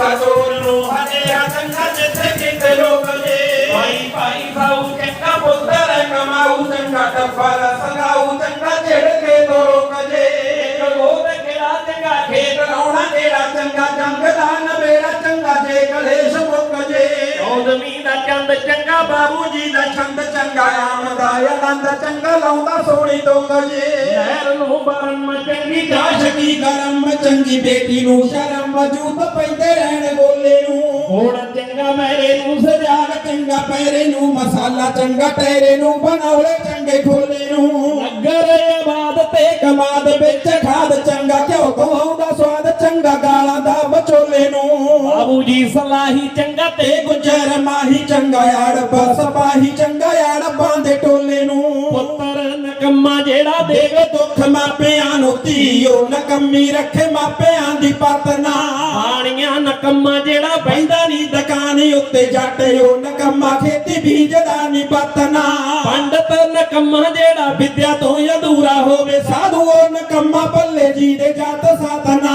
ਚੰਗਾ ਚੋਰ ਨੂੰ ਹਨੇਰਾ ਚੰਗਾ ਜਿੱਥੇ ਕਿਤੇ ਲੋਕ ਜੇ। ਭਾਈ ਭਾਈ ਸਾਊ ਚੰਗਾ ਪੁੱਤਰ ਕਮਾਊ ਚੰਗਾ ਟੱਬਰ ਸੰਗਾਊ ਚੰਗਾ ਛੇੜ ਕੇ ਦੋ ਰੋਕ ਜੇ। ਗੋਦ ਕਿਹੜਾ ਚੰਗਾ ਖੇਤ ਲਾਉਣਾ ਕਿਹੜਾ ਚੰਗਾ ਜੰਗ ਦਾ ਨਵੇੜਾ, ਚੰਗਾ ਜੇ ਕਲੇ ਚੌਦਵੀਂ ਦਾ ਚੰਦ ਚੰਗਾ ਬਾਬੂ ਜੀ ਦਾ ਛੰਦ ਚੰਗਾ ਆਮਦਾ ਆਨੰਦ ਚੰਗਾ ਲਾਉਂਦਾ ਸੋਹਣੀ ਤੁੰਗ ਜੇ। ਨਹਿਰ ਨੂੰ ਬਰਮ ਚੰਗੀ ਦਾਸ਼ ਕੀ ਗਰਮ ਚੰਗੀ ਬੇਟੀ ਨੂੰ ਸ਼ਰਮ ਜੂਤ ਪੈਂਦੇ ਰਹਿਣ ਗੋਲੇ ਨੂੰ। ਹੋਣ ਚੰਗਾ ਮੇਰੇ ਨੂੰ ਸਜਾਗ ਚੰਗਾ ਪੈਰੇ ਨੂੰ ਮਸਾਲਾ ਚੰਗਾ ਟੈਰੇ ਨੂੰ ਬਣਾਉਲੇ ਚੰਗੇ ਖੋਲੇ ਨੂੰ। ਨਗਰ ਆਬਾਦ ਤੇ ਕਮਾਦ ਵਿੱਚ ਖਾਦ ਚੰਗਾ ਘਿਓ ਖਵਾਉਂਦਾ ਸਵਾਦ ਚੰਗਾ ਵਿਚੋਲੇ ਜੀ ਸਲਾਹੀ ਚੰਗਾ ਤੇ ਗੁਜਰ ਮਾਹੀ ਚੰਗਾ ਆੜ ਬਸ ਪਾਹੀ ਚੰਗਾ ਆੜ ਬਾਂਦੇ ਟੋਲੇ ਨੂੰ। ਪੁੱਤਰ ਨਕਮਾ ਜਿਹੜਾ ਦੇ ਦੇਵੇ ਦੁੱਖ ਮਾਪਿਆਂ ਨੂੰ ਧੀਓ ਨਕਮੀ ਰੱਖੇ ਮਾਪਿਆਂ ਦੀ ਪਤਨਾ ਪਾਣੀਆਂ ਨਕਮਾ ਜਿਹੜਾ ਬੈਂਦਾ ਨਹੀਂ ਦੁਕਾਨ ਉੱਤੇ ਜੱਟ ਉਹ ਨਕਮਾ ਖੇਤੀ ਬੀਜਦਾ ਨਹੀਂ ਪਤਨਾ। ਪੰਡਤ ਨਕਮਾ ਜਿਹੜਾ ਵਿਦਿਆ ਤੋਂ ਅਧੂਰਾ ਹੋਵੇ। ਸਾਧੂ ਉਹ ਨਕਮਾ ਬੱਲੇ ਜੀ ਦੇ ਜੱਟ ਸਤਨਾ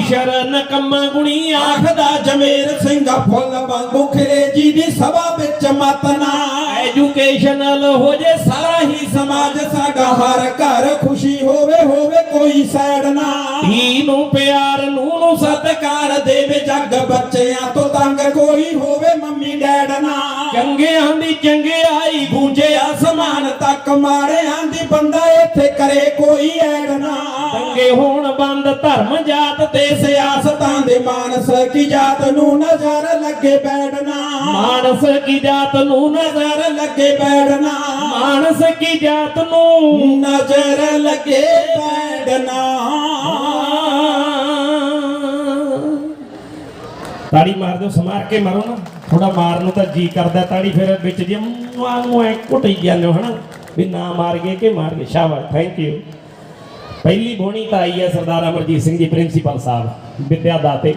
ਤੀਸ਼ਰ ਨਕਮਾ ਗੁਣੀ ਆਖਦਾ ਜਮੇਰ ਸਿੰਘ ਫੁੱਲ ਵਾਂਗੂ ਖਿਲੇ ਜੀ ਦੀ ਸਭਾ ਵਿੱਚ ਮਤਨਾ ਐਜੂਕੇਸ਼ਨਲ ਹੋ ਜੇ ਸਾਰਾ ਹੀ ਸਮਾਜ ਸਾਡਾ ਹਰ ਘਰ ਖੁਸ਼ੀ ਹੋਵੇ ਹੋਵੇ ਕੋਈ ਸੈਡ ਨਾ ਧੀ ਨੂੰ ਪਿਆਰ ਨੂੰ ਨੂੰ ਸਤਕਾਰ ਦੇਵੇ, ਜੱਗ ਬੱਚਿਆਂ ਤੋਂ ਤੰਗ ਕੋਈ ਹੋਵੇ, ਮੰਮੀ ਡੈਡ ਨਾ ਚੰਗਿਆਂ ਦੀ ਚੰਗਿਆਈ ਗੂੰਜੇ ਆਸਮਾਨ ਤੱਕ ਮਾੜਿਆਂ ਦੀ ਬੰਦਾ ਇੱਥੇ ਕਰੇ ਕੋਈ ਐਡ ਚੰਗੇ ਹੋਣ ਬੰਦ ਧਰਮ ਜਾਤ ਤੇ ਸਿਆਸਤਾਂ ਦੇ ਮਾਨਸ ਕੀ ਜਾਤ ਨੂੰ ਨਜ਼ਰ ਲੱਗੇ ਬੈਠਣਾ? ਮਾਨਸ ਕੀ ਜਾਤ ਨੂੰ ਨਜ਼ਰ ਲੱਗੇ ਬੈਠਣਾ? ਮਾਨਸ ਕੀ ਜਾਤ ਨੂੰ ਨਜ਼ਰ ਲੱਗੇ ਬੈਠਣਾ? ਤਾੜੀ ਮਾਰ ਦਿਓ ਸਮਾਰ ਕੇ ਮਾਰੋ ਨਾ। ਥੋੜਾ ਮਾਰਨ ਨੂੰ ਤਾਂ ਜੀ ਕਰਦਾ ਤਾੜੀ ਫਿਰ ਵਿੱਚ ਜੇ ਨੂੰ ਐ ਘੁੱਟੀ ਜਾਂਦੇ ਹੋ ਹਨਾ? ਵੀ ਨਾ ਮਾਰ ਗਏ ਕਿ ਮਾਰ ਗਏ ਸ਼ਾਬਾਸ਼ ਥੈਂਕ ਯੂ ਪਹਿਲੀ ਬੋਣੀ ਤਾਂ ਆਈ ਹੈ ਸਰਦਾਰ ਅਮਰਜੀਤ ਸਿੰਘ ਜੀ, ਪ੍ਰਿੰਸੀਪਲ ਸਾਹਿਬ, ਵਿਦਿਆ ਦਾਤੇ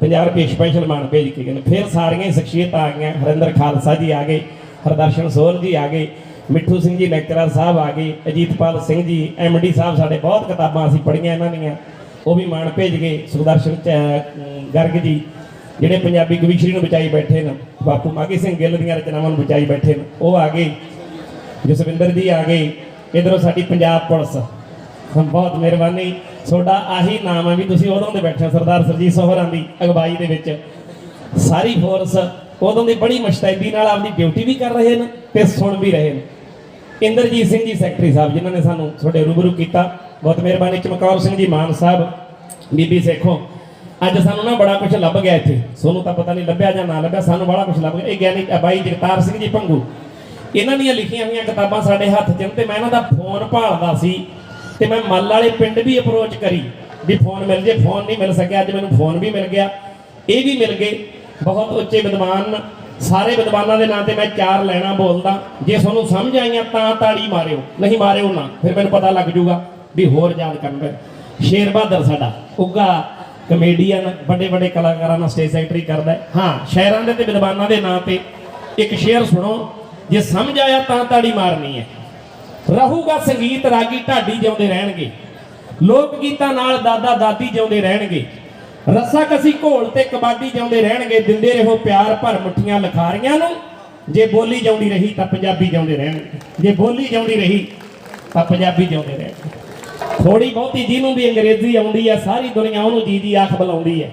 50 ਰੁਪਏ ਸਪੈਸ਼ਲ ਮਾਨ ਭੇਜ ਕੇ ਗਏ ਫਿਰ ਸਾਰੀਆਂ ਸ਼ਖਸੀਅਤਾਂ ਆ ਗਈਆਂ, ਹਰਿੰਦਰ ਖਾਲਸਾ ਜੀ ਆ ਗਏ, ਹਰਦਰਸ਼ਨ ਸੋਹਲ ਜੀ ਆ ਗਏ, ਮਿੱਠੂ ਸਿੰਘ ਜੀ, ਲੈਕਚਰਰ ਸਾਹਿਬ ਆ ਗਏ, ਅਜੀਤਪਾਲ ਸਿੰਘ ਜੀ ਐਮਡੀ ਸਾਹਿਬ ਸਾਡੇ ਬਹੁਤ ਕਿਤਾਬਾਂ ਅਸੀਂ ਪੜ੍ਹੀਆਂ ਇਹਨਾਂ ਦੀਆਂ, ਉਹ ਵੀ ਮਾਣ ਭੇਜ ਗਏ, ਸੁਖਦਰਸ਼ਨ ਚ ਗਰਗ ਜੀ, ਜਿਹੜੇ ਪੰਜਾਬੀ ਕਵੀਸ਼ਰੀ ਨੂੰ ਬਚਾਈ ਬੈਠੇ ਨੇ, ਬਾਪੂ ਮਾਗੀ ਸਿੰਘ ਗਿੱਲ ਦੀਆਂ ਰਚਨਾਵਾਂ ਨੂੰ ਬਚਾਈ ਬੈਠੇ ਨੇ, ਉਹ ਆ ਗਏ, ਜਸਵਿੰਦਰ ਜੀ ਆ ਗਏ, ਇਧਰੋਂ ਸਾਡੀ ਪੰਜਾਬ ਪੁਲਿਸ ਬਹੁਤ ਮਿਹਰਬਾਨੀ। ਤੁਹਾਡਾ ਆਹੀ ਨਾਮ ਹੈ ਵੀ ਤੁਸੀਂ ਉਦੋਂ ਦੇ ਬੈਠੇ ਸਰਦਾਰ ਸਰਜੀਤ ਸੋਹਰਾਂ ਦੀ ਅਗਵਾਈ ਦੇ ਵਿੱਚ। ਸਾਰੀ ਫੋਰਸ ਉਦੋਂ ਦੀ ਬੜੀ ਮੁਸ਼ਤੈਦੀ ਨਾਲ ਆਪਣੀ ਡਿਊਟੀ ਵੀ ਕਰ ਰਹੇ ਨੇ ਤੇ ਸੁਣ ਵੀ ਰਹੇ ਨੇ ਇੰਦਰਜੀਤ ਸਿੰਘ ਜੀ ਸੈਕਟਰੀ ਸਾਹਿਬ, ਜਿਨ੍ਹਾਂ ਨੇ ਸਾਨੂੰ ਤੁਹਾਡੇ ਰੂਬਰੂ ਕੀਤਾ, ਬਹੁਤ ਮਿਹਰਬਾਨੀ। ਚਮਕੌਰ ਸਿੰਘ ਜੀ, ਮਾਨ ਸਾਹਿਬ, ਬੀਬੀ ਸੇਖੋ, ਅੱਜ ਸਾਨੂੰ ਨਾ ਬੜਾ ਕੁਝ ਲੱਭ ਗਿਆ ਇੱਥੇ। ਸੋਨੂੰ ਤਾਂ ਪਤਾ ਨਹੀਂ ਲੱਭਿਆ ਜਾਂ ਨਾ ਲੱਭਿਆ, ਸਾਨੂੰ ਬੜਾ ਕੁਝ ਲੱਭ ਗਿਆ। ਇਹ ਗਿਆਨੀ ਬਾਈ ਜਗਤਾਰ ਸਿੰਘ ਜੀ ਭੰਗੂ ਇਹਨਾਂ ਦੀਆਂ ਲਿਖੀਆਂ ਹੋਈਆਂ ਕਿਤਾਬਾਂ ਸਾਡੇ ਹੱਥ 'ਚ ਤੇ ਮੈਂ ਇਹਨਾਂ ਦਾ ਫੋਨ ਭਾਲਦਾ ਸੀ। ਤੇ ਮੈਂ ਮੱਲ ਵਾਲੇ ਪਿੰਡ ਵੀ ਅਪਰੋਚ ਕਰੀ, ਵੀ ਫੋਨ ਮਿਲ ਜੇ ਫੋਨ ਨਹੀਂ ਮਿਲ ਸਕਿਆ, ਅੱਜ ਮੈਨੂੰ ਫੋਨ ਵੀ ਮਿਲ ਗਿਆ, ਇਹ ਵੀ ਮਿਲ ਗਏ। ਬਹੁਤ ਉੱਚੇ ਵਿਦਵਾਨ, ਸਾਰੇ ਵਿਦਵਾਨਾਂ ਦੇ ਨਾਂ ਤੇ ਮੈਂ ਚਾਰ ਲੈਣਾ ਬੋਲਦਾ, ਜੇ ਤੁਹਾਨੂੰ ਸਮਝ ਆਈਆਂ ਤਾਂ ਤਾੜੀ ਮਾਰਿਓ, ਨਹੀਂ ਮਾਰਿਓ ਨਾ, ਫਿਰ ਮੈਨੂੰ ਪਤਾ ਲੱਗ ਜੂਗਾ ਵੀ ਹੋਰ ਯਾਦ ਕਰਨਾ ਸ਼ੇਰ ਬਹਾਦਰ ਸਾਡਾ ਉੱਗਾ ਕਮੇਡੀਅਨ ਵੱਡੇ ਵੱਡੇ ਕਲਾਕਾਰਾਂ ਨਾਲ ਸਟੇਜ ਸੈਕਟਰੀ ਕਰਦਾ ਹਾਂ। ਸ਼ਾਇਰਾਂ ਦੇ ਤੇ ਵਿਦਵਾਨਾਂ ਦੇ ਨਾਂ ਤੇ ਇੱਕ ਸ਼ੇਰ ਸੁਣੋ, ਜੇ ਸਮਝ ਆਇਆ ਤਾਂ ਤਾੜੀ ਮਾਰਨੀ ਹੈ। ਰਹੂਗਾ ਸੰਗੀਤ ਰਾਗੀ ਢਾਡੀ ਜਿਉਂਦੇ ਰਹਿਣਗੇ। ਲੋਕ ਗੀਤਾਂ ਨਾਲ ਦਾਦਾ ਦਾਦੀ ਜਿਉਂਦੇ ਰਹਿਣਗੇ। ਰੱਸਾ ਕਸੀ ਘੋਲ ਤੇ ਕਬਾਡੀ ਜਿਉਂਦੇ ਰਹਿਣਗੇ। ਦਿੰਦੇ ਰਹੋ ਪਿਆਰ ਭਰ ਮੁੱਠੀਆਂ ਲਖਾਰੀਆਂ ਨੂੰ। ਜੇ ਬੋਲੀ ਜਾਉਂਦੀ ਰਹੀ ਤਾਂ ਪੰਜਾਬੀ ਜਿਉਂਦੇ ਰਹਿਣਗੇ। ਜੇ ਬੋਲੀ ਜਾਉਂਦੀ ਰਹੀ ਤਾਂ ਪੰਜਾਬੀ ਜਿਉਂਦੇ ਰਹਿਣਗੇ। ਥੋੜੀ ਬਹੁਤੀ ਜਿਹਨੂੰ ਵੀ ਅੰਗਰੇਜ਼ੀ ਆਉਂਦੀ ਹੈ ਸਾਰੀ ਦੁਨੀਆ ਉਹਨੂੰ ਜੀ ਦੀ ਆਖ ਬੁਲਾਉਂਦੀ ਹੈ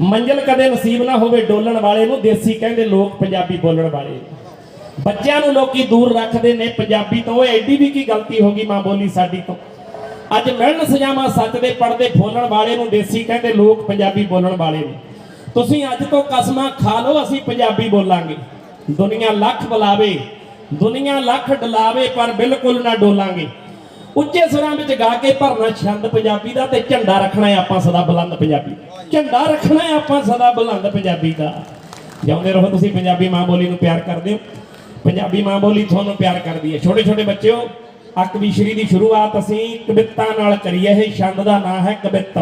ਮੰਜ਼ਲ ਕਦੇ ਨਸੀਬ ਨਾ ਹੋਵੇ ਡੋਲਣ ਵਾਲੇ ਨੂੰ। ਦੇਸੀ ਕਹਿੰਦੇ ਲੋਕ ਪੰਜਾਬੀ ਬੋਲਣ ਵਾਲੇ। ਬੱਚਿਆਂ ਨੂੰ ਲੋਕੀ ਦੂਰ ਰੱਖਦੇ ਨੇ, ਪੰਜਾਬੀ ਤੋਂ। ਉਹ ਐਡੀ ਵੀ ਕੀ ਗਲਤੀ ਹੋ ਗਈ ਮਾਂ ਬੋਲੀ ਸਾਡੀ ਤੋਂ? ਅੱਜ ਮਿਲਣ ਸਜਾਵਾਂ ਸੱਚ ਦੇ ਪਰਦੇ ਫੋਲਣ ਵਾਲੇ ਨੂੰ ਦੇਸੀ ਕਹਿੰਦੇ ਲੋਕ ਪੰਜਾਬੀ ਬੋਲਣ ਵਾਲੇ ਨੇ। ਤੁਸੀਂ ਅੱਜ ਤੋਂ ਕਸਮਾਂ ਖਾ ਲਓ, ਅਸੀਂ ਪੰਜਾਬੀ ਬੋਲਾਂਗੇ। ਦੁਨੀਆ ਲੱਖ ਬੁਲਾਵੇ, ਦੁਨੀਆ ਲੱਖ ਡਲਾਵੇ, ਪਰ ਬਿਲਕੁਲ ਨਾ ਡੋਲਾਂਗੇ। ਉੱਚੇ ਸੁਰਾਂ ਵਿੱਚ ਗਾ ਕੇ ਭਰਨਾ ਛੰਦ ਪੰਜਾਬੀ ਦਾ ਤੇ ਝੰਡਾ ਰੱਖਣਾ ਹੈ ਆਪਾਂ ਸਦਾ ਬੁਲੰਦ ਪੰਜਾਬੀ। ਦਾ। ਝੰਡਾ ਰੱਖਣਾ ਹੈ ਆਪਾਂ ਸਦਾ ਬੁਲੰਦ ਪੰਜਾਬੀ ਦਾ। ਜਿਉਂਦੇ ਰਹੋ ਤੁਸੀਂ ਪੰਜਾਬੀ ਮਾਂ ਬੋਲੀ ਨੂੰ ਪਿਆਰ ਕਰਦੇ ਹੋ। ਪੰਜਾਬੀ ਮਾਂ ਬੋਲੀ ਤੁਹਾਨੂੰ ਪਿਆਰ ਕਰਦੀ ਹੈ। ਛੋਟੇ ਛੋਟੇ ਬੱਚਿਓ ਆ ਕਵੀਸ਼ਰੀ ਦੀ ਸ਼ੁਰੂਆਤ ਅਸੀਂ ਕਵਿਤਾ ਨਾਲ ਕਰੀਏ। ਇਹ ਛੰਦ ਦਾ ਨਾਮ ਹੈ ਕਵਿਤ।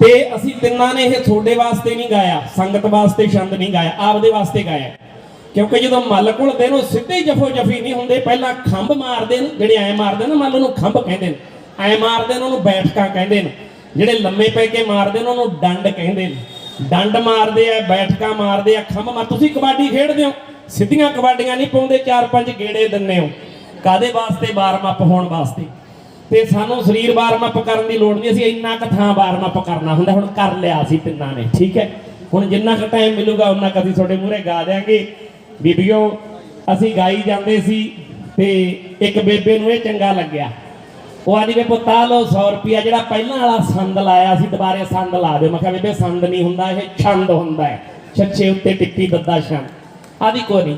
ਤੇ ਅਸੀਂ ਤਿੰਨਾਂ ਨੇ ਇਹ ਤੁਹਾਡੇ ਵਾਸਤੇ ਨਹੀਂ ਗਾਇਆ, ਸੰਗਤ ਵਾਸਤੇ ਛੰਦ ਨਹੀਂ ਗਾਇਆ, ਆਪਦੇ ਵਾਸਤੇ ਗਾਇਆ ਕਿਉਂਕਿ ਜਦੋਂ ਮੱਲ ਘੁਲਦੇ ਨੂੰ ਸਿੱਧੇ ਜਫੋ ਜਫੀ ਨਹੀਂ ਹੁੰਦੇ। ਪਹਿਲਾਂ ਖੰਭ ਮਾਰਦੇ ਨੇ, ਜਿਹੜੇ ਐ ਮਾਰਦੇ ਨੇ, ਮੱਲ ਨੂੰ ਖੰਭ ਕਹਿੰਦੇ ਨੇ। ਐ ਮਾਰਦੇ ਨੇ, ਉਹਨੂੰ ਬੈਠਕਾਂ ਕਹਿੰਦੇ ਨੇ। ਜਿਹੜੇ ਲੰਮੇ ਪੈ ਕੇ ਮਾਰਦੇ ਨੇ, ਉਹਨੂੰ ਡੰਡ ਕਹਿੰਦੇ ਨੇ। ਡੰਡ ਮਾਰਦੇ ਆ, ਬੈਠਕਾਂ ਮਾਰਦੇ ਆ, ਖੰਭ ਮਾਰ ਤੁਸੀਂ ਕਬੱਡੀ ਖੇਡਦੇ ਹੋ? ਸਿੱਧੀਆਂ ਕਬੱਡੀਆਂ ਨਹੀਂ ਪਾਉਂਦੇ, ਚਾਰ ਪੰਜ ਗੇੜੇ ਦਿੰਨੇ ਹੋ। ਕਾਦੇ ਵਾਸਤੇ? ਵਾਰਮ ਅਪ ਹੋਣ ਵਾਸਤੇ। ਤੇ ਸਾਨੂੰ ਸਰੀਰ ਵਾਰਮ ਅਪ ਕਰਨ ਦੀ ਲੋੜ ਨਹੀਂ, ਅਸੀਂ ਇੰਨਾ ਕੁ ਥਾਂ ਵਾਰਮ ਅਪ ਕਰਨਾ ਹੁੰਦਾ, ਹੁਣ ਕਰ ਲਿਆ ਸੀ ਤਿੰਨਾਂ ਨੇ, ਠੀਕ ਹੈ? ਹੁਣ ਜਿੰਨਾ ਕੁ ਟਾਈਮ ਮਿਲੂਗਾ ਉਹਨਾਂ ਕੁ ਅਸੀਂ ਤੁਹਾਡੇ ਮੂਹਰੇ ਗਾ ਦਿਆਂਗੇ। ਬੀਬੀਓ, ਅਸੀਂ ਗਾਈ ਜਾਂਦੇ ਸੀ ਤੇ ਇੱਕ ਬੇਬੇ ਨੂੰ ਇਹ ਚੰਗਾ ਲੱਗਿਆ। ਉਹ ਆਦੀ ਵੇ ਪੁੱਤਾ ਲੋ 100 ਰੁਪਿਆ ਜਿਹੜਾ ਪਹਿਲਾਂ ਵਾਲਾ ਸੰਦ ਲਾਇਆ ਸੀ, ਦੁਬਾਰੇ ਸੰਦ ਲਾ ਦਿਓ। ਮੈਂ ਕਿਹਾ, ਬੇਬੇ, ਸੰਦ ਨਹੀਂ ਹੁੰਦਾ, ਇਹ ਛੰਦ ਹੁੰਦਾ ਹੈ। ਛੱਛੇ ਉੱਤੇ ਟਿੱਕੀ ਬੱਦਾ ਛੰਦ। ਆਦੀ ਕੋਈ ਨਹੀਂ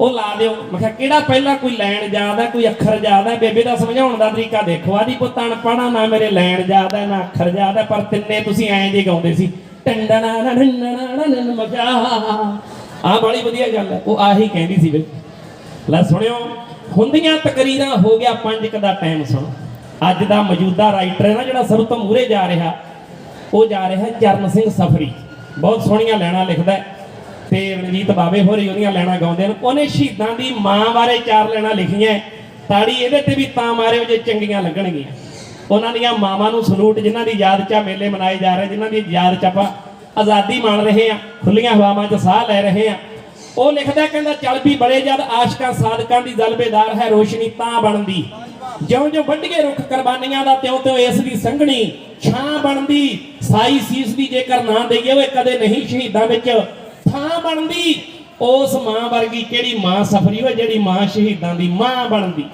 ਉਹ ਲਾ ਦਿਓ। ਮੈਂ ਕਿਹਾ, ਕਿਹੜਾ ਪਹਿਲਾਂ ਕੋਈ ਲੈਣ ਜਾਦਾ ਕੋਈ ਅੱਖਰ ਜਾਦਾ ਬੇਬੇ ਦਾ ਸਮਝਾਉਣ ਦਾ ਤਰੀਕਾ ਦੇਖੋ। ਆਦੀ ਪੁੱਤ ਅਣਪੜਾ ਨਾ ਮੇਰੇ ਲੈਣ ਯਾਦ ਹੈ, ਨਾ ਅੱਖਰ ਯਾਦ ਹੈ, ਪਰ ਤਿੰਨੇ ਤੁਸੀਂ ਐਂ ਜੇ ਗਾਉਂਦੇ ਸੀ। ਟੰਡਣਾ ਨੰਨਣਾ ਮਜਾ। ਆ ਬੜੀ ਵਧੀਆ ਗੱਲ ਹੈ। ਉਹ ਆਹੀ ਕਹਿੰਦੀ ਸੀ ਵੇ ਲੈ ਸੁਣਿਓ, ਹੁੰਦੀਆਂ ਤਕਰੀਰਾਂ ਹੋ ਗਿਆ ਪੰਜ ਕ ਦਾ ਟਾਈਮ ਸੁਣ। ਅੱਜ ਦਾ ਮੌਜੂਦਾ ਰਾਈਟਰ ਹੈ ਨਾ ਜਿਹੜਾ ਸਭ ਤੋਂ ਮੂਹਰੇ ਜਾ ਰਿਹਾ, ਉਹ ਜਾ ਰਿਹਾ ਚਰਨ ਸਿੰਘ ਸਫਰੀ। ਬਹੁਤ ਸੋਹਣੀਆਂ ਲੈਣਾ ਲਿਖਦਾ ਹੈ। ਤੇ ਰਣਜੀਤ ਬਾਵੇ ਹੋਰੀ ਉਹਦੀਆਂ ਲੈਣਾ ਗਾਉਂਦੇ ਨੇ ਉਹਨੇ ਸ਼ਹੀਦਾਂ ਦੀ ਮਾਂ ਬਾਰੇ ਚਾਰ ਲੈਣਾ ਲਿਖੀਆਂ ਤਾੜੀ ਇਹਦੇ ਤੇ ਵੀ ਤਾਂ ਮਾਰਿਓ ਜੇ ਚੰਗੀਆਂ ਲੱਗਣਗੀਆਂ। ਉਹਨਾਂ ਦੀਆਂ ਮਾਵਾਂ ਨੂੰ ਸਲੂਟ ਜਿਨ੍ਹਾਂ ਦੀ ਯਾਦ 'ਚ ਮੇਲੇ ਮਨਾਏ ਜਾ ਰਹੇ, ਜਿਨ੍ਹਾਂ ਦੀ ਯਾਦ 'ਚ ਆਪਾਂ ਆਜ਼ਾਦੀ ਮਾਣ ਰਹੇ ਆ ਖੁੱਲੀਆਂ ਹਵਾਵਾਂ 'ਚ ਸਾਹ ਲੈ ਰਹੇ ਆ ਉਹ ਲਿਖਦਾ ਕਹਿੰਦਾ, ਚੱਲ ਵੀ ਬੜੇ ਜਦ ਆਸ਼ਕਾਂ ਸਾਧਕਾਂ ਦੀ ਜ਼ਲਬੇਦਾਰ ਹੈ ਰੋਸ਼ਨੀ ਤਾਂ ਬਣਦੀ। ਜਿਉਂ ਜਿਉਂ ਵੱਡੀਏ ਰੁੱਖ ਕੁਰਬਾਨੀਆਂ ਦਾ ਤਿਉਂ ਤਿਉਂ ਇਸ ਦੀ ਸੰਘਣੀ ਛਾਂ ਬਣਦੀ। ਸਾਈ ਸੀਸ ਦੀ ਜੇਕਰ ਨਾ ਦਈਏ ਓਏ ਕਦੇ ਨਹੀਂ ਸ਼ਹੀਦਾਂ ਵਿੱਚ ਬਣਦੀ? ਉਸ ਮਾਂ ਵਰਗੀ ਕਿਹੜੀ ਮਾਂ ਸਫਰੀ ਹੋਏ? ਜਿਹੜੀ ਮਾਂ ਸ਼ਹੀਦਾਂ ਦੀ ਮਾਂ ਬਣਦੀ?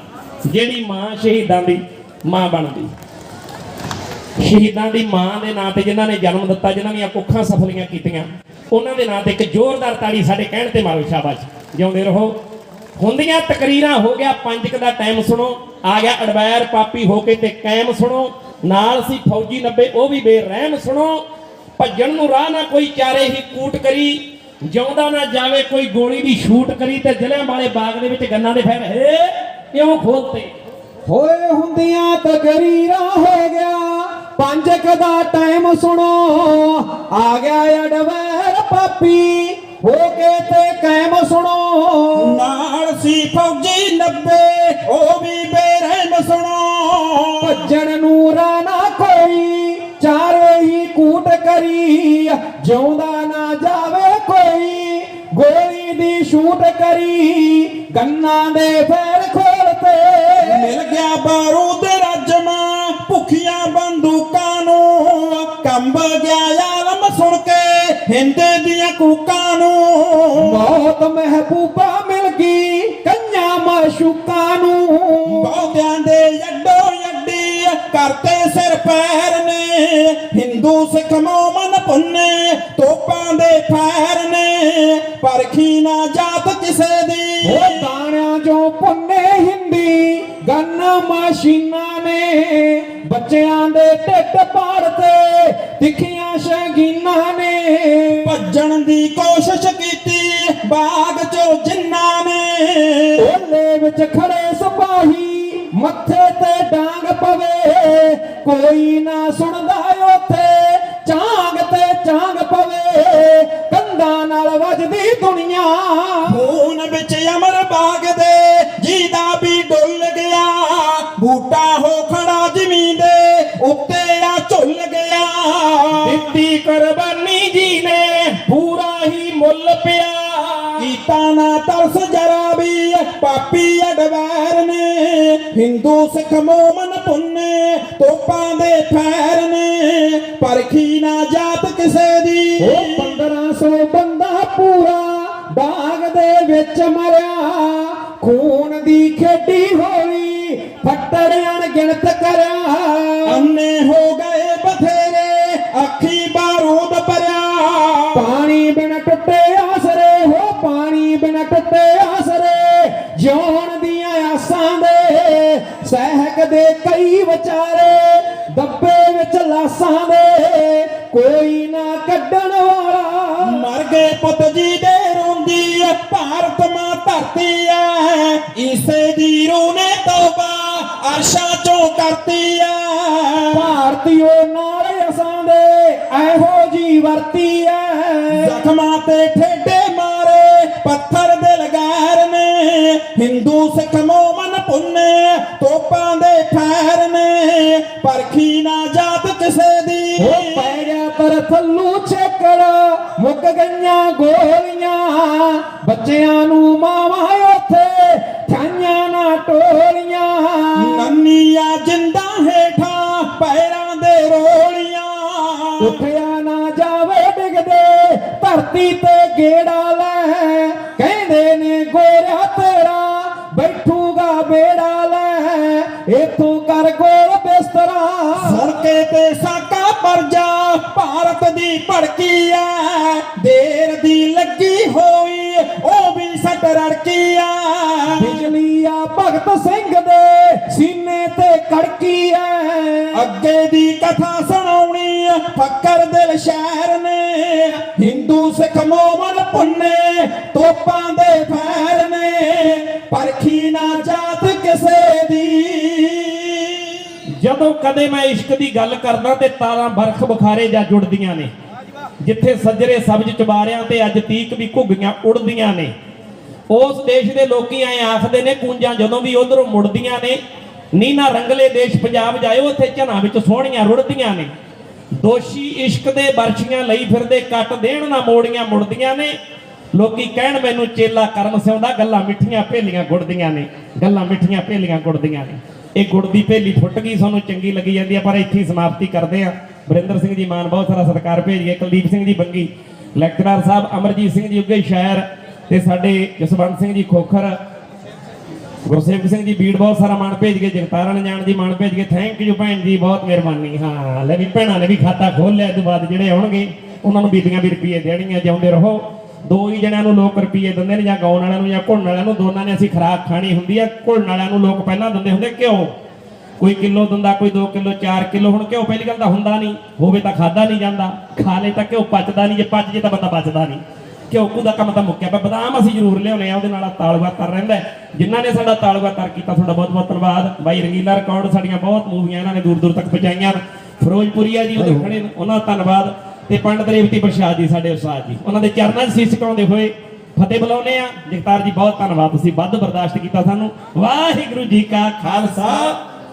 ਜਿਹੜੀ ਮਾਂ ਸ਼ਹੀਦਾਂ ਦੀ ਮਾਂ ਬਣਦੀ? ਸ਼ਹੀਦਾਂ ਦੀ ਮਾਂ ਦੇ ਨਾਂ ਤੇ ਜਿਨ੍ਹਾਂ ਨੇ ਜਨਮ ਦਿੱਤਾ, ਜਿਨ੍ਹਾਂ ਦੀਆਂ ਕੁੱਖਾਂ ਸਫਲੀਆਂ ਕੀਤੀਆਂ, ਉਹਨਾਂ ਦੇ ਨਾਂ ਤੇ ਇੱਕ ਜ਼ੋਰਦਾਰ ਤਾੜੀ ਸਾਡੇ ਕਹਿਣ ਤੇ ਮਾਰੋ ਸ਼ਾਬਾਸ਼। ਜਿਉਂਦੇ ਰਹੋ। ਹੁੰਦੀਆਂ ਤਕਰੀਰਾਂ, ਹੋ ਗਿਆ ਪੰਜ ਕੁ ਦਾ ਟਾਈਮ ਸੁਣੋ, ਆ ਗਿਆ ਅਡਵੈਰ ਪਾਪੀ ਹੋ ਕੇ ਤੇ ਕਾਇਮ ਸੁਣੋ, ਨਾਲ ਸੀ ਫੌਜੀ ਨੱਬੇ, ਉਹ ਵੀ ਬੇਰਹਿਮ ਸੁਣੋ, ਭੱਜਣ ਨੂੰ ਰਾਹ ਨਾ ਕੋਈ ਚਾਰੇ ਹੀ ਕੂਟ ਕਰੀ ਜਿਉਂਦਾ ਨਾ ਜਾਵੇ ਕੋਈ ਗੋਲੀ ਦੀ ਸ਼ੂਟ ਕਰੀ ਤੇ ਜ਼ਿਲ੍ਹਿਆਂ ਵਾਲੇ ਬਾਗ ਦੇ ਵਿੱਚ ਗੰਨਾਂ ਦੇ ਫੈਰ ਹੇ ਕਿਉਂ ਖੋਲਤੇ? ਹੋਏ ਹੁੰਦੀਆਂ ਤਕਰੀਰਾਂ ਹੋ ਗਿਆ ਪੰਜ ਕ ਦਾ ਟਾਈਮ ਸੁਣੋ ਆ ਗਿਆ ਅਡਵੈਰ ਪਾਪੀ ਹੋ ਕੇ ਤੇ ਕਾਇਮ ਸੁਣੋ। ਨਾਲ ਸੀ ਫੌਜੀ 90 ਕੰਬ ਗਿਆ ਆਲਮ ਸੁਣ ਕੇ ਹਿੰਦ ਦੀਆਂ ਕੂਕਾਂ ਨੂੰ। ਬਹੁਤ ਮਹਿਬੂਬਾ ਮਿਲ ਗਈ ਕੰਨਿਆ ਮਾਸ਼ੂਕਾਂ ਨੂੰ। ਬਹੁਤਿਆਂ ਦੇ ਯੱਡੋ ਯੱਡੀ ਕਰਤੇ ਸਿਰ ਪੈਰ ਨੇ। ਹਿੰਦੂ ਸਿੱਖ ਮੋਮਨ ਪੁੰਨੇ ਤੋਪਾਂ ਦੇ ਫੈਰ ਨੇ। ਪਰਖੀ ਨਾ ਜਾਤ ਕਿਸੇ ਦੀ ਗੰਨ ਮਸ਼ੀਨਾਂ ਨੇ ਬੱਚਿਆਂ ਦੇ ਢਿੱਡ ਪਾੜਤੇ ਤਿੱਖੀਆਂ ਸ਼ਗੀਨਾਂ ਨੇ। ਭੱਜਣ ਦੀ ਕੋਸ਼ਿਸ਼ ਕੀਤੀ ਬਾਗ ਚੋਂ ਜਿੰਨਾਂ ਨੇ। ਓਲੇ ਵਿੱਚ ਖੜੇ ਸਿਪਾਹੀ ਮੱਥੇ ਤੇ ਡਾਂਗ ਪਵੇ। ਕੋਈ ਨਾ ਸੁਣਦਾ ਉੱਥੇ ਚਾਂਗ ਤੇ ਚਾਂਗ ਪਵੇ। ਕੰਧਾਂ ਨਾਲ ਵੱਜਦੀ ਦੁਨੀਆ। ਖੂਨ ਵਿੱਚ ਅਮਰ ਬਾਗ ਦੇ ਜਿਹਦਾ ਹਿੰਦੂ ਸਿੱਖ ਮੋਮਨ ਪੁੰਨੇ ਤੋਪਾਂ ਦੇ ਫੈਰ ਨੇ ਪਰਖੀ ਨਾ ਜਾਤ ਕਿਸੇ ਦੀ। ਉਹ 1500 ਬੰਦਾ ਪੂਰਾ ਬਾਗ ਦੇ ਵਿੱਚ ਮਰਿਆ ਖੂਨ ਦੀ ਖੇਡੀ ਹੋਈ ਫੱਟੜਿਆਂ ਗਿਣਤ ਕਰਿਆ। ਅੰਨੇ ਹੋ ਗਏ ਬਥੇਰੇ ਅੱਖੀ ਬਾਰੂਦ ਭਰਿਆ। ਪਾਣੀ ਬਿਨ ਟੁੱਟੇ ਆਸਰੇ ਹੋ ਪਾਣੀ ਬਿਨ ਟੁੱਟੇ ਆਸਰੇ ਜਿਉਣ ਦੀਆਂ ਆਸਾਂ ਦੇ ਸਹਿਕ ਦੇ ਕਈ ਵਿਚਾਰੇ ਦੱਬੇ ਵਿੱਚ ਲਾਸਾਂ ਦੇ ਕੋਈ ਨਾ ਕੱਢਣ ਵਾਲਾ। ਮਰ ਗਏ ਪੁੱਤ ਜੀ ਦੇ ਰੋਂਦੀ ਐ ਭਾਰਤ ਮਾਂ ਧਰਤੀ ਐ। ਇਸੇ ਦੀ ਰੂਹ ਨੇ ਤੋਬਾ ਅਰਸ਼ਾਂ ਚੋਂ ਕਰਤੀ ਐ। ਭਾਰਤੀਓ ਨਾਲ ਅਸਾਂ ਦੇ ਇਹੋ ਜੀ ਵਰਤੀ ਐ। ਜ਼ਖਮਾਂ ਤੇ ਠੇਡੇ ਮਾਰੇ ਪੱਥਰ ਦੇ ਲਗਾਰ ਨੇ ਹਿੰਦੂ ਸਿੱਖ ਮੋਮਨ ਪੁੰਨੇ ਤੋਪਾਂ ਦੇ ਫੈਰ ਨੇ ਪਰਖੀ ਨਾ ਜਾਤ ਕਿਸੇ ਦੀ। ਹੋ ਪੈ ਗਿਆ ਅੰਬਰ ਥੱਲੂ ਛੇਕੜਾ ਮੁੱਕ ਗਈਆਂ ਗੋਲੀਆਂ। ਬੱਚਿਆਂ ਨੂੰ ਮਾਵਾਂ ਉੱਥੇ ਠਾਈਆਂ ਨਾ ਟੋਲੀਆਂ। ਨੰਨੀਆਂ ਜਿੰਦਾ ਹੇਠਾਂ ਭਾਰਤ ਭੜਕੀ ਐ ਦੇਰ ਦੀ ਲੱਗੀ ਹੋਈ, ਉਹ ਵੀ ਸੱਟ ਰੜਕੀ ਐ ਬਿਜਲੀ ਆ ਭਗਤ ਸਿੰਘ ਦੇ ਸੀਨੇ ਤੇ ਕੜਕੀ ਐ ਅੱਗੇ ਦੀ ਕਥਾ ਸੁਣਾਉਣੀ ਫੱਕਰ ਦਿਲ ਸ਼ਹਿਰ ਨੇ। ਹਿੰਦੂ ਸਿੱਖ ਮੋਮਨ ਪੁੰਨੇ, ਤੋਪਾਂ ਦੇ ਫੈਰ ਨੇ। ਪਰਖੀ ਨਾ ਜਾਤ ਕਿਸੇ ਦੀ। ਜਦੋਂ ਕਦੇ ਮੈਂ ਇਸ਼ਕ ਦੀ ਗੱਲ ਕਰਦਾ ਤੇ ਤਾਰਾਂ ਬਰਖ ਬੁਖਾਰੇ ਜਾ ਜੁੜਦੀਆਂ ਨੇ, ਜਿੱਥੇ ਸੱਜਰੇ ਸਬਜ਼ ਚਬਾਰਿਆਂ ਤੇ ਅੱਜ ਤੀਕ ਵੀ ਘੁੱਗੀਆਂ ਉੜਦੀਆਂ ਨੇ, ਉਸ ਦੇਸ਼ ਦੇ ਲੋਕੀ ਐ ਆਖਦੇ ਨੇ, ਕੁੰਜਾਂ ਜਦੋਂ ਵੀ ਉਧਰੋਂ ਮੁੜਦੀਆਂ ਨੇ, ਨੀਨਾ ਰੰਗਲੇ ਦੇਸ਼ ਪੰਜਾਬ ਜਾਇਓ ਉੱਥੇ ਝਨਾ ਵਿੱਚ ਸੋਹਣੀਆਂ ਰੁੜਦੀਆਂ ਨੇ। ਦੋਸ਼ੀ ਇਸ਼ਕ ਦੇ ਬਰਛੀਆਂ ਲਈ ਫਿਰਦੇ ਕੱਟ ਦੇਣ ਨਾ ਮੋੜੀਆਂ ਮੁੜਦੀਆਂ ਨੇ, ਲੋਕੀ ਕਹਿਣ ਮੈਨੂੰ ਚੇਲਾ ਕਰਮ ਸਿਉਂਦਾ, ਗੱਲਾਂ ਮਿੱਠੀਆਂ ਭੇਲੀਆਂ ਗੁੜਦੀਆਂ ਨੇ, ਗੱਲਾਂ ਮਿੱਠੀਆਂ ਭੇਲੀਆਂ ਗੁੜਦੀਆਂ ਨੇ। ਇਹ ਗੁੜ ਦੀ ਭੇਲੀ ਫੁੱਟ ਗਈ, ਸਾਨੂੰ ਚੰਗੀ ਲੱਗੀ ਜਾਂਦੀ ਆ, ਪਰ ਇੱਥੇ ਹੀ ਸਮਾਪਤੀ ਕਰਦੇ ਆ। ਵਰਿੰਦਰ ਸਿੰਘ ਜੀ ਮਾਨ ਬਹੁਤ ਸਾਰਾ ਸਤਿਕਾਰ ਭੇਜ ਗਏ ਕੁਲਦੀਪ ਸਿੰਘ ਜੀ ਬੰਗੀ, ਲੈਕਚਰਰ ਸਾਹਿਬ ਅਮਰਜੀਤ ਸਿੰਘ ਜੀ ਉੱਗੇ ਸ਼ਾਇਰ, ਤੇ ਸਾਡੇ ਜਸਵੰਤ ਸਿੰਘ ਜੀ ਖੋਖਰ, ਗੁਰਸੇਵਕ ਸਿੰਘ ਜੀ ਬੀੜ ਬਹੁਤ ਸਾਰਾ ਮਾਣ ਭੇਜ ਗਏ ਜਗਤਾਰਨ ਜਾਣ ਜੀ ਮਾਣ ਭੇਜ ਗਏ ਥੈਂਕ ਯੂ ਭੈਣ ਜੀ, ਬਹੁਤ ਮਿਹਰਬਾਨੀ। ਹਾਂ, ਲੈ ਵੀ ਭੈਣਾਂ ਨੇ ਵੀ ਖਾਤਾ ਖੋਲ ਲਿਆ ਤੋਂ ਬਾਅਦ ਜਿਹੜੇ ਆਉਣਗੇ, ਉਹਨਾਂ ਨੂੰ ਬੀਬੀਆਂ ਵੀ ਰੁਪਏ ਦੇਣੀਆਂ, ਜਿਉਂਦੇ ਰਹੋ। ਦੋ ਹੀ ਜਣਿਆਂ ਨੂੰ ਲੋਕ ਰੁਪਏ ਦਿੰਦੇ ਨੇ ਜਾਂ ਗਾਉਣ ਵਾਲਿਆਂ ਨੂੰ ਜਾਂ ਘੁਲਣ ਵਾਲਿਆਂ ਨੂੰ ਦੋਨਾਂ ਨੇ ਅਸੀਂ ਖਰਾਕ ਖਾਣੀ ਹੁੰਦੀ ਆ। ਘੁਲਣ ਵਾਲਿਆਂ ਨੂੰ ਲੋਕ ਪਹਿਲਾਂ ਦਿੰਦੇ ਹੁੰਦੇ ਘਿਓ। ਕੋਈ ਕਿਲੋ ਦਿੰਦਾ ਕੋਈ 2 ਕਿਲੋ 4 ਕਿਲੋ। ਹੁਣ ਘਿਓ ਪਹਿਲੀ ਗੱਲ ਤਾਂ ਹੁੰਦਾ ਨਹੀਂ ਹੋਵੇ ਤਾਂ ਖਾਦਾ ਨਹੀਂ ਜਾਂਦਾ। ਖਾ ਲੇ ਤਾਂ ਘਿਓ ਪਚਦਾ ਨਹੀਂ ਜੇ ਪਚ ਜੇ ਤਾਂ ਬੰਦਾ ਬਚਦਾ ਨਹੀਂ। ਘਿਓ ਕੂ ਦਾ ਕੰਮ ਤਾਂ ਮੁੱਕਿਆ ਪਿਆ ਬਦਾਮ ਅਸੀਂ ਜ਼ਰੂਰ ਲਿਆਉਣੇ ਆ ਉਹਦੇ ਨਾਲ ਤਾਲੂਆ ਤਰ ਰਹਿੰਦਾ ਹੈ। ਜਿਨ੍ਹਾਂ ਨੇ ਸਾਡਾ ਤਾਲੂਆ ਤਰ ਕੀਤਾ ਤੁਹਾਡਾ ਬਹੁਤ ਬਹੁਤ ਧੰਨਵਾਦ। ਬਾਈ ਰੰਗੀਲਾ ਰਿਕਾਰਡ ਸਾਡੀਆਂ ਬਹੁਤ ਮੂਵੀਆਂ ਇਹਨਾਂ ਨੇ ਦੂਰ ਦੂਰ ਤੱਕ ਪਹੁੰਚਾਈਆਂ ਫਿਰੋਜ਼ਪੁਰੀਆ ਜੀ ਉਹਦੇ ਖੜੇ ਨੇ ਉਹਨਾਂ ਦਾ ਧੰਨਵਾਦ। ਤੇ ਪੰਡਤ ਰੇਵਤੀ ਪ੍ਰਸ਼ਾਦ ਜੀ ਸਾਡੇ ਉਸਤਾਦ ਜੀ। ਉਹਨਾਂ ਦੇ ਚਰਨਾਂ 'ਚ ਸੀਸ ਝੁਕਾਉਂਦੇ ਹੋਏ ਫਤਿਹ ਬੁਲਾਉਨੇ ਆ ਜਗਤਾਰ ਜੀ ਬਹੁਤ ਧੰਨਵਾਦ। ਤੁਸੀਂ ਵੱਧ ਬਰਦਾਸ਼ਤ ਕੀਤਾ ਸਾਨੂੰ। ਵਾਹਿਗੁਰੂ ਜੀ ਕਾ ਖਾਲਸਾ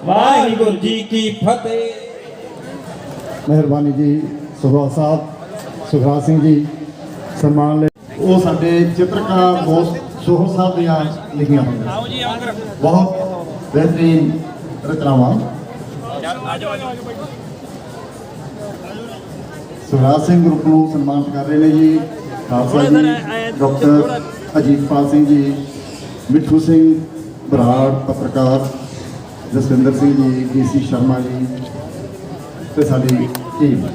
ਵਾਹਿਗੁਰੂ ਜੀ ਕੀ ਫਤਿਹ। ਮਿਹਰਬਾਨੀ ਜੀ ਸੁਖਰਾਜ ਸਾਹਿਬ ਸੁਖਰਾਜ ਸਿੰਘ ਜੀ ਸਨਮਾਨ ਲਈ ਉਹ ਸਾਡੇ ਚਿੱਤਰਕਾਰ ਬਹੁਤ ਸੋਹਣ ਸਾਹਿਬ ਦੀਆਂ ਲਿਖੀਆਂ ਹੋਈਆਂ। ਬਹੁਤ ਬਿਹਤਰੀਨ ਰਚਨਾਵਾਂ। ਸੁਖਰਾਜ ਸਿੰਘ ਗਰੁੱਪ ਨੂੰ ਸਨਮਾਨਿਤ ਕਰ ਰਹੇ ਨੇ ਜੀ। ਖਾਲਸਾ ਜੀ, ਡਾਕਟਰ ਅਜੀਤਪਾਲ ਸਿੰਘ ਜੀ, ਮਿੱਠੂ ਸਿੰਘ ਬਰਾੜ, ਪੱਤਰਕਾਰ ਜਸਵਿੰਦਰ ਸਿੰਘ ਜੀ ਡੀਸੀ ਸ਼ਰਮਾ ਜੀ ਤੇ ਸਾਡੀ ਟੀਮ